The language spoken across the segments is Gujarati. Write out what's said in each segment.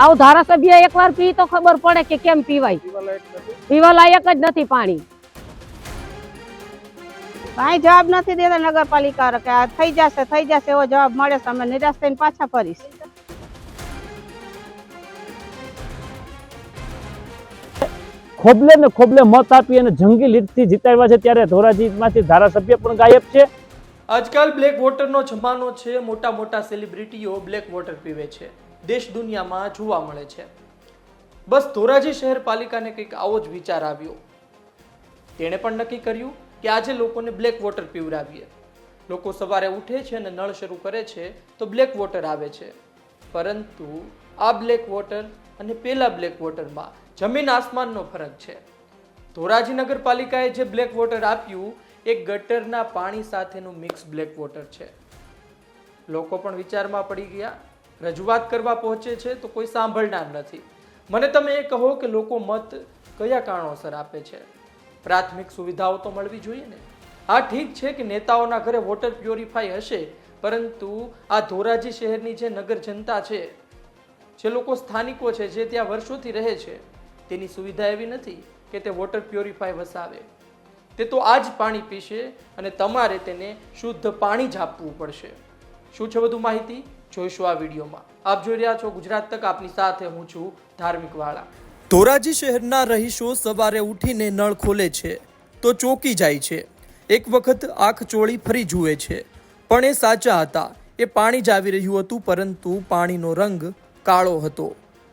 આવું ધારાસભ્ય એકવાર પી તો ખબર પડે કે કેમ પીવાય. પીવા લાયક જ નથી પાણી. કાંઈ જવાબ નથી દેતા નગરપાલિકા કે આ થઈ જશે થઈ જશે એવો જવાબ મળે છે અમે નિરાશ થઈને પાછા ફરીશ. ખોબલે ને ખોબલે મત આપી અને જંગી લીટથી જીતાડવા છે ત્યારે ધોરાજીમાંથી ધારાસભ્ય પણ ગાયબ છે. આજકાલ બ્લેક વોટરનો જમાનો છે મોટા મોટા સેલિબ્રિટીઓ બ્લેક વોટર પીવે છે. દેશ દુનિયામાં જોવા મળે છે. બસ ધોરાજી શહેર પાલિકાને કંઈક આવો જ વિચાર આવ્યો. તેણે પણ નક્કી કર્યું કે આજે લોકોને બ્લેક વોટર પીવડાવીએ. લોકો સવારે ઉઠે છે અને નળ શરૂ કરે છે તો બ્લેક વોટર આવે છે. પરંતુ આ બ્લેક વોટર અને પેલા બ્લેક વોટરમાં જમીન આસમાનનો ફરક છે. ધોરાજી નગરપાલિકાએ જે બ્લેક વોટર આપ્યું, એ ગટરના પાણી સાથેનું મિક્સ બ્લેક વોટર છે. લોકો પણ વિચારમાં પડી ગયા રજૂઆત કરવા પહોંચે છે તો કોઈ સાંભળનાર નથી. મને તમે એ કહો કે લોકો મત કયા કારણોસર આપે છે? પ્રાથમિક સુવિધાઓ તો મળવી જોઈએ ને? આ ઠીક છે કે નેતાઓના ઘરે વોટર પ્યોરિફાય હશે, પરંતુ આ ધોરાજી શહેરની જે નગર જનતા છે, જે લોકો સ્થાનિકો છે, જે ત્યાં વર્ષોથી રહે છે, તેની સુવિધા એવી નથી કે તે વોટર પ્યોરિફાય વસાવે. તે તો આ જ પાણી પીશે અને તમારે તેને શુદ્ધ પાણી જ આપવું પડશે. શું છે વધુ માહિતી? જોઈશું આ વિડીયોમાં. આપ જોઈ રહ્યા છો ગુજરાત તક આપની સાથે હું છું ધાર્મિક વાળા. ધોરાજી શહેરના રહીશો સવારે ઉઠીને નળ ખોલે છે તો ચોકી જાય છે. એક વખત આંખ ચોળી ફરી જુએ છે. પણ એ સાચા હતા. એ પાણી જ આવી રહ્યું હતું પરંતુ પાણીનો રંગ કાળો હતો.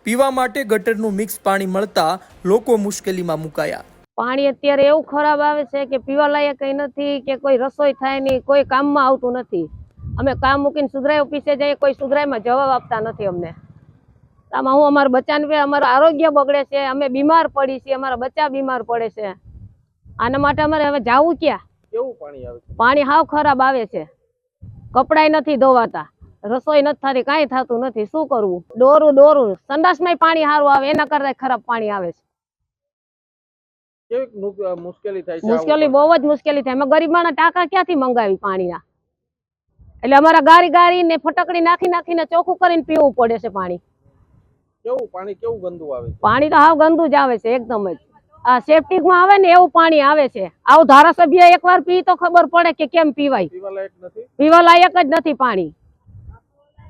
પીવા માટે ગટરનું મિક્સ પાણી મળતા લોકો મુશ્કેલીમાં મુકાયા. પાણી અત્યારે એવું ખરાબ આવે છે કે પીવા લાયક નથી કે કોઈ રસોઈ થાય નહીં કોઈ કામમાં આવતું નથી. અમે કામ મૂકીને સુધરાય ઓફિસે જઈએ કોઈ સુધરાયમાં જવાબ આપતા નથી અમને. આમાં હું અમારા બચ્ચાને અમારું આરોગ્ય બગડે છે અમે બીમાર પડી છીએ અમારા બચ્ચા બીમાર પડે છે. આના માટે અમારે હવે જાવું ક્યાં? કેવું પાણી આવે છે? પાણી હાવ ખરાબ આવે છે. કપડાય નથી ધોવાતા રસોઈ નથી થતી કાંઈ થતું નથી શું કરવું? દોરું દોરું સંડાસમાં પાણી સારું આવે એના કરતા ખરાબ પાણી આવે છે. મુશ્કેલી થાય છે? મુશ્કેલી બહુ જ મુશ્કેલી થાય. અમે ગરીબ માણસ ટાંકા ક્યાંથી મંગાવી પાણીના? એટલે અમારા ગારી ગારી ને ફટકડી નાખી નાખીને ચોખ્ખું કરીને પીવું પડે છે પાણી. કેવું? પાણી કેવું ગંદુ આવે પાણી તો હાવ ગંદુ જ આવે છે એકદમ જ. આ સેપ્ટિકમાં આવે ને એવું પાણી આવે છે. આવું ધારાસભ્ય એકવાર પી તો ખબર પડે કે કેમ પીવાય. પીવા લાયક જ નથી પાણી.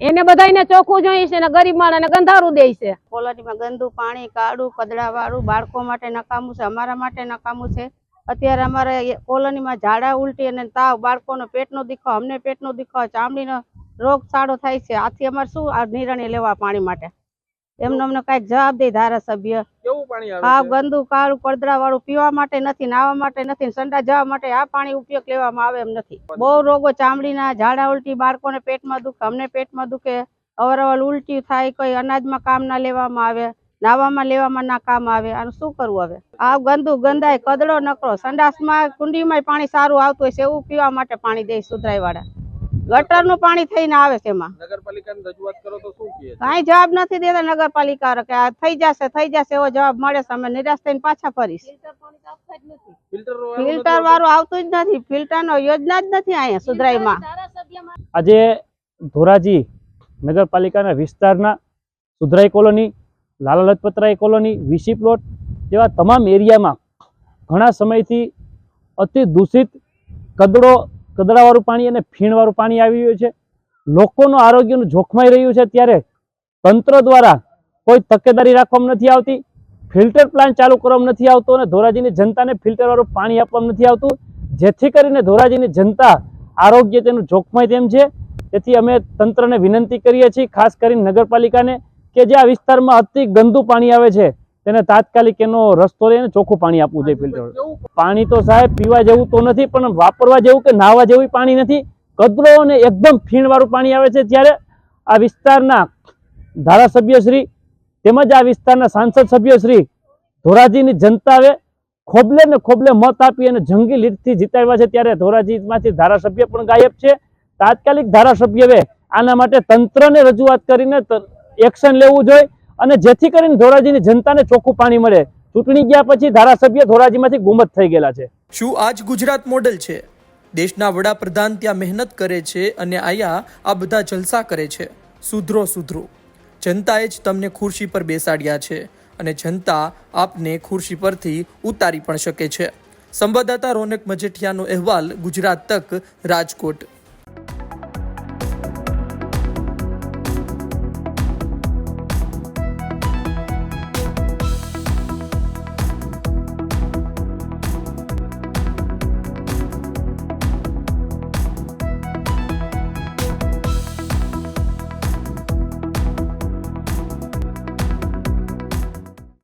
એને બધાને ચોખ્ખું જોઈએ છે ને ગરીબ માણસને ગંધારું દે છે. કોલોનીમાં ગંદુ પાણી કાળું કદડા વાળું બાળકો માટે નકામું છે અમારા માટે નકામું છે. અત્યારે અમારે કોલોનીમાં ઝાડા ઉલટી અને તાવ બાળકોનો પેટનો દુખાવો અમને પેટનો દુખાવો ચામડીનો સારો થાય છે. આથી અમારે શું આ નિર્ણય લેવા પાણી માટે? એમને અમને કંઈક જવાબ દે ધારાસભ્ય. આ ગંદુ કાળું પડદરા વાળું પીવા માટે નથી નાવા માટે નથી સંડા જવા માટે આ પાણી ઉપયોગ લેવામાં આવે એમ નથી. બહુ રોગો ચામડીના ઝાડા ઉલટી બાળકોને પેટમાં દુખે અમને પેટમાં દુખે અવારનવાર ઉલટી થાય કોઈ અનાજમાં કામ ના લેવામાં આવે. નાવામાં લેવામાં ના કામ આવે. આનું શું કરવું હવે? આ ગંદુ ગંદાય કદડો નકરો સંડાસમાં કુંડીમાં પાણી સારું આવતું હોય છે એવું પીવા માટે પાણી દે સુધરાઈ વાળા ગટરનું પાણી થઈને આવે છે એમાં. નગરપાલિકાને રજૂઆત કરો તો શું કહે? કાંઈ જવાબ નથી દેતા નગરપાલિકા કે આ થઈ જશે થઈ જશે એવો જવાબ મળે છે અમે નિરાશ થઈને પાછા ફરીશ. ફિલ્ટર ફિલ્ટર વાળું આવતું જ નથી ફિલ્ટર નો યોજના જ નથી અહીંયા સુધરાઈમાં આજે ધોરાજી નગરપાલિકાના વિસ્તારના સુધરાઈ colony Lala Lajpatrai colony VC plot જેવા તમામ એરિયામાં ઘણા સમયથી અતિ દૂષિત કદડો, કદડાવાળું પાણી અને ફીણવાળું પાણી આવી રહ્યું છે. લોકોનું આરોગ્યનું જોખમાઈ રહ્યું છે ત્યારે તંત્ર દ્વારા કોઈ તકેદારી રાખવામાં નથી આવતી, ફિલ્ટર પ્લાન્ટ ચાલુ કરવામાં નથી આવતો અને ધોરાજીની જનતાને ફિલ્ટરવાળું પાણી આપવામાં નથી આવતું. જેથી કરીને ધોરાજીની જનતા આરોગ્ય તેનું જોખમાય તેમ છે. તેથી અમે તંત્રને વિનંતી કરીએ છીએ, ખાસ કરીને નગરપાલિકાને કે જે આ વિસ્તારમાં અતિ ગંદુ પાણી આવે છે તેને તાત્કાલિક એનો રસ્તો લઈને ચોખ્ખું પાણી આપવું જોઈએ ફિલ્ટર. પાણી તો સાહેબ પીવા જેવું તો નથી પણ વાપરવા જેવું કે નાહવા જેવું પાણી નથી. કદરો અને એકદમ ફીણવાળું પાણી આવે છે ત્યારે આ વિસ્તારના ધારાસભ્યશ્રી તેમજ આ વિસ્તારના સાંસદ સભ્યશ્રી ધોરાજીની જનતાએ ખોબલે ને ખોબલે મત આપી અને જંગી લીટથી જીતાડ્યા છે ત્યારે ધોરાજીમાંથી ધારાસભ્ય પણ ગાયબ છે. તાત્કાલિક ધારાસભ્યએ આના માટે તંત્રને રજૂઆત કરીને એક્શન લેવું જોઈએ અને જેથી કરીને ધોરાજીની જનતાને ચોખ્ખું પાણી મળે. ચૂંટણી ગયા પછી ધારાસભ્ય ધોરાજીમાંથી ગુમત થઈ ગયેલા છે. શું આજ ગુજરાત મોડેલ છે? દેશના વડાપ્રધાન ત્યાં મહેનત કરે છે અને અહીંયા આ બધા જલસા કરે છે. સુધરો સુધરો. જનતાએ જ તમને ખુરશી પર બેસાડ્યા છે અને જનતા આપને ખુરશી પરથી ઉતારી પણ શકે છે. સંવાદદાતા રોનક મજેઠિયાનો અહેવાલ ગુજરાત તક રાજકોટ.